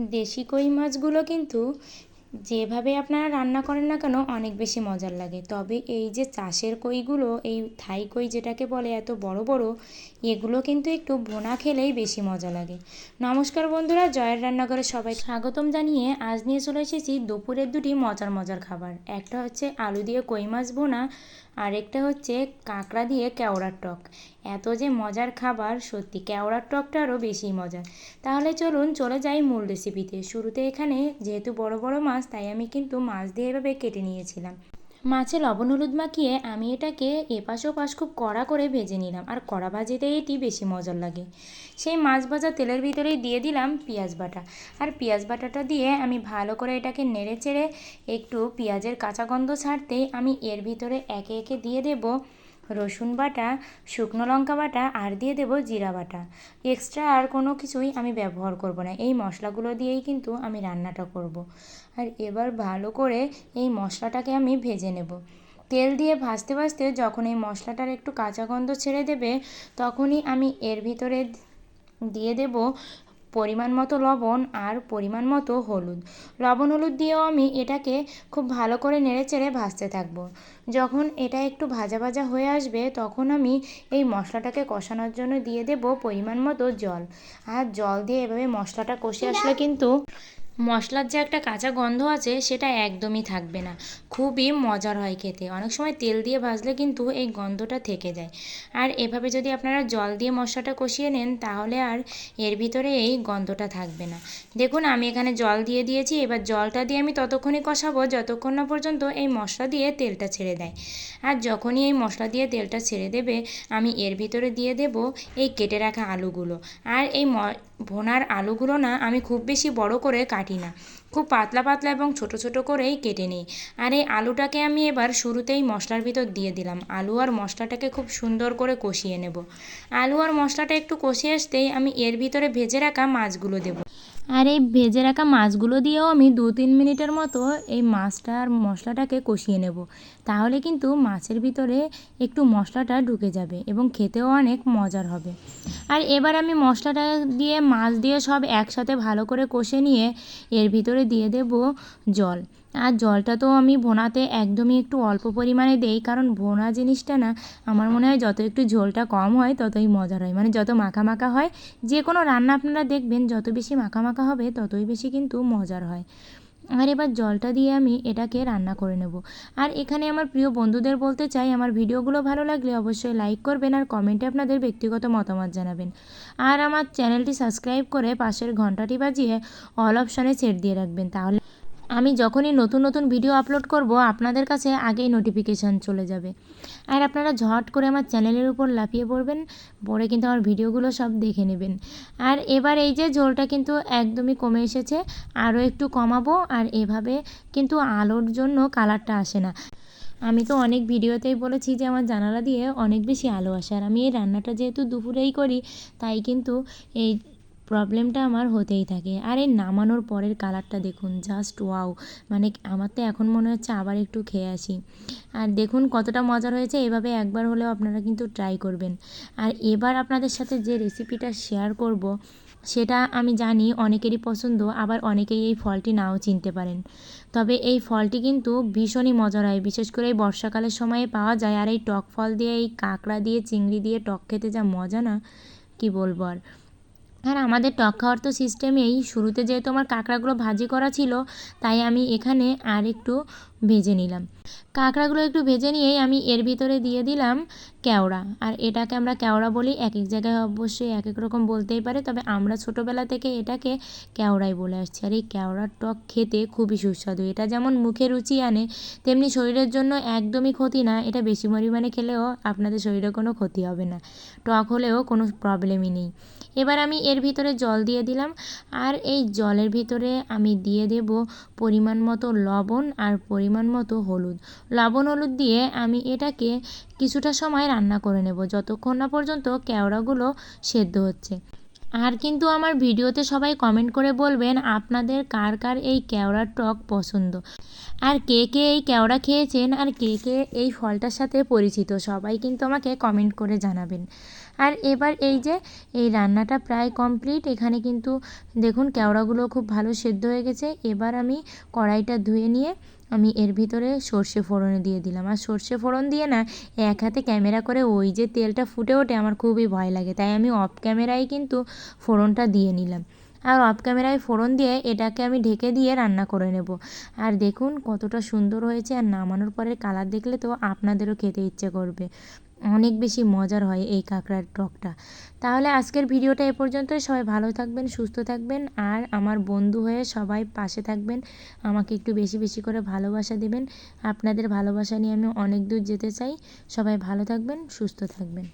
দেশি কই মাছগুলো কিন্তু যেভাবে আপনারা রান্না করেন না কেন অনেক বেশি মজার লাগে। তবে এই যে চাষের কইগুলো, এই থাই কই যেটাকে বলে এত বড় বড়, এগুলো কিন্তু একটু বোনা খেলেই বেশি মজা লাগে। নমস্কার বন্ধুরা, জয়ের রান্নাঘরে সবাই স্বাগতম জানিয়ে আজ নিয়ে চলে এসেছি দুপুরের দুটি মজার মজার খাবার। একটা হচ্ছে আলু দিয়ে কই মাছ বোনা আরেকটা হচ্ছে কাঁকড়া দিয়ে কেওড়ার টক। এত যে মজার খাবার, সত্যি কেওড়ার টকটা আরও বেশি মজার। তাহলে চলুন চলে যাই মূল রেসিপিতে শুরুতে এখানে যেহেতু বড় বড় মাছ, তাই আমি কিন্তু মাছ দিয়ে এভাবে কেটে নিয়েছিলাম। মাছে লবণ হলুদ মাখিয়ে আমি এটাকে এপাশ ওপাশ খুব কড়া করে ভেজে নিলাম। আর কড়া ভাজিতে এটি বেশি মজার লাগে। সেই মাছ ভাজা তেলের ভিতরেই দিয়ে দিলাম পেঁয়াজ বাটা। আর পেঁয়াজ বাটাটা দিয়ে আমি ভালো করে এটাকে নেড়ে চেড়ে একটু পেঁয়াজের কাঁচা গন্ধ ছাড়তেই আমি এর ভিতরে একে একে দিয়ে দেবো। রসুন বাটা, শুকনো লঙ্কা বাটা আর দিয়ে দেবো জিরা বাটা। এক্সট্রা আর কোনো কিছুই আমি ব্যবহার করব না। এই মশলাগুলো দিয়েই কিন্তু আমি রান্নাটা করব। আর এবার ভালো করে এই মশলাটাকে আমি ভেজে নেব। তেল দিয়ে ভাজতে ভাজতে যখন এই মশলাটার একটু কাঁচা গন্ধ ছেড়ে দেবে, তখনই আমি এর ভিতরে দিয়ে দেব পরিমাণ মতো লবণ আর পরিমাণ মতো হলুদ। লবণ হলুদ দিয়েও আমি এটাকে খুব ভালো করে নেড়ে চেড়ে ভাজতে থাকব। যখন এটা একটু ভাজা ভাজা হয়ে আসবে, তখন আমি এই মশলাটাকে কষানোর জন্য দিয়ে দেব পরিমাণ মতো জল। আর জল দিয়ে এভাবে মশলাটা কষে আসলে কিন্তু মশলার যে একটা কাঁচা গন্ধ আছে, সেটা একদমই থাকবে না। খুবই মজার হয় খেতে। অনেক সময় তেল দিয়ে ভাজলে কিন্তু এই গন্ধটা থেকে যায়। আর এভাবে যদি আপনারা জল দিয়ে মশলাটা কষিয়ে নেন, তাহলে আর এর ভিতরে এই গন্ধটা থাকবে না। দেখুন, আমি এখানে জল দিয়ে দিয়েছি। এবার জলটা দিয়ে আমি ততক্ষণই কষাবো, যতক্ষণ না পর্যন্ত এই মশলা দিয়ে তেলটা ছেড়ে দেয়। আর যখনই এই মশলা দিয়ে তেলটা ছেড়ে দেবে, আমি এর ভিতরে দিয়ে দেব এই কেটে রাখা আলুগুলো। আর এই ভোনার আলুগুলো না, আমি খুব বেশি বড় করে কাটি না। খুব পাতলা পাতলা এবং ছোট ছোট করেই কেটে নিই। আর এই আলুটাকে আমি এবার শুরুতেই মশলার ভিতর দিয়ে দিলাম। আলু আর মশলাটাকে খুব সুন্দর করে কষিয়ে নেব। আলু আর মশলাটা একটু কষিয়ে আসতেই আমি এর ভিতরে ভেজে রাখা মাছগুলো দেবো। আর এই ভেজে রাখা মাছগুলো দিয়েও আমি দু তিন মিনিটের মতো এই মাছটা আর মশলাটাকে কষিয়ে নেব। তাহলে কিন্তু মাছের ভিতরে একটু মশলাটা ঢুকে যাবে এবং খেতেও অনেক মজার হবে। আর এবার আমি মশলাটা দিয়ে, মাছ দিয়ে সব একসাথে ভালো করে কষে নিয়ে এর ভিতরে দিয়ে দেব জল। আর জলটা তো আমি ভোনাতে একদমই একটু অল্প পরিমাণে দেই, কারণ ভোনা জিনিসটা না আমার মনে হয় যত একটু ঝোলটা কম হয় ততই মজার হয়। মানে যত মাখা মাখা হয়, যে কোনো রান্না আপনারা দেখবেন যত বেশি মাখা মাখা হবে ততই বেশি কিন্তু মজার হয়। আর এবার জলটা দিয়ে আমি এটাকে রান্না করে নেব। আর এখানে আমার প্রিয় বন্ধুদের বলতে চাই, আমার ভিডিওগুলো ভালো লাগলে অবশ্যই লাইক করবেন আর কমেন্টে আপনাদের ব্যক্তিগত মতামত জানাবেন। আর আমার চ্যানেলটি সাবস্ক্রাইব করে পাশের ঘন্টাটি বাজিয়ে অল অপশানে সেট দিয়ে রাখবেন, তাহলে আমি যখনই নতুন নতুন ভিডিও আপলোড করব, আপনাদের কাছে আগেই নোটিফিকেশান চলে যাবে। আর আপনারা ঝট করে আমার চ্যানেলের উপর লাফিয়ে পড়বেন পরে কিন্তু আমার ভিডিওগুলো সব দেখে নেবেন। আর এবার এই যে ঝোলটা কিন্তু একদমই কমে এসেছে, আরও একটু কমাবো, আর এভাবে কিন্তু আলোর জন্য কালারটা আসে না। আমি তো অনেক ভিডিওতেই বলেছি যে আমার জানালা দিয়ে অনেক বেশি আলো আসে, আর আমি এই রান্নাটা যেহেতু দুপুরেই করি, তাই কিন্তু এই প্রবলেমটা আমার হতেই থাকে। আর এই নামানোর পরের কালারটা দেখুন জাস্ট ওয়াও মানে আমার তো এখন মনে হচ্ছে আবার একটু খেয়ে আসি। আর দেখুন কতটা মজার হয়েছে, এভাবে একবার হলেও আপনারা কিন্তু ট্রাই করবেন। আর এবার আপনাদের সাথে যে রেসিপিটা শেয়ার করব, সেটা আমি জানি অনেকেরই পছন্দ, আবার অনেকেই এই ফলটি নাও চিনতে পারেন। তবে এই ফলটি কিন্তু ভীষণই মজার হয়, বিশেষ করে এই বর্ষাকালের সময়ে পাওয়া যায়। আর এই টক ফল দিয়ে, এই কাঁকড়া দিয়ে, চিংড়ি দিয়ে টক খেতে যা মজা না, কি বলব আর। আর আমাদের টক খাওয়ার তো সিস্টেমেই শুরুতে যেহেতু আমার কাঁকড়াগুলো ভাজি করা ছিল, তাই আমি এখানে আর একটু ভেজে নিলাম। কাঁকড়াগুলো একটু ভেজে নিয়েই আমি এর ভিতরে দিয়ে দিলাম কেওড়া। আর এটাকে আমরা কেওড়া বলি এক এক জায়গায় অবশ্যই এক এক রকম বলতেই পারে, তবে আমরা ছোটোবেলা থেকে এটাকে কেওড়াই বলে আসছি। আর এই কেওড়ার টক খেতে খুবই সুস্বাদু। এটা যেমন মুখে রুচি আনে, তেমনি শরীরের জন্য একদমই ক্ষতি না। এটা বেশি পরিমাণে খেলেও আপনাদের শরীরে কোনো ক্ষতি হবে না। টক হলেও কোনো প্রবলেমই নেই। এবার আমি এর ভিতরে জল দিয়ে দিলাম। আর এই জলের ভিতরে আমি দিয়ে দেব পরিমাণ মতো লবণ আর পরিমাণ মতো হলুদ। লবণ হলুদ দিয়ে আমি এটাকে কিছুটা সময় রান্না করে নেব। যতক্ষণ না পর্যন্ত কেওড়াগুলো সেদ্ধ হচ্ছে। আর কিন্তু আমার ভিডিওতে সবাই কমেন্ট করে বলবেন, আপনাদের কার কার এই কেওড়ার টক পছন্দ? আর কে কে এই কেওড়া খেয়েছেন আর কে কে এই ফলটার সাথে পরিচিত? সবাই কিন্তু আমাকে কমেন্ট করে জানাবেন। আর এবার এই যে, এই রান্নাটা প্রায় কমপ্লিট এখানে কিন্তু দেখুন, কেওড়াগুলো খুব ভালো সেদ্ধ হয়ে গেছে। এবার আমি কড়াইটা ধুয়ে নিয়ে আমি এর ভিতরে সর্ষে ফোড়নে দিয়ে দিলাম। আর সর্ষে ফোড়ন দিয়ে না, এক হাতে ক্যামেরা করে ওই যে তেলটা ফুটে ওঠে আমার খুবই ভয় লাগে। তাই আমি অফ ক্যামেরায় কিন্তু ফোড়নটা দিয়ে নিলাম। আর অফ ক্যামেরায় ফোড়ন দিয়ে এটাকে আমি ঢেকে দিয়ে রান্না করে নেব। আর দেখুন কতটা সুন্দর হয়েছে, আর নামানোর পরে কালার দেখলে তো আপনাদেরও খেতে ইচ্ছে করবে। অনেক বেশি মজার হয় এই কাঁকড়ার টকটা। তাহলে আজকের ভিডিওটা এ পর্যন্ত সবাই ভালো থাকবেন, সুস্থ থাকবেন আর আমার বন্ধু হয়ে সবাই পাশে থাকবেন। আমাকে একটু বেশি বেশি করে ভালোবাসা দেবেন। আপনাদের ভালোবাসা নিয়ে আমি অনেক দূর যেতে চাই। সবাই ভালো থাকবেন, সুস্থ থাকবেন।